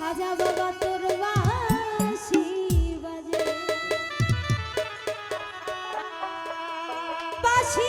বাজা বাবা তোর বাঁশি বাজে। বাঁশি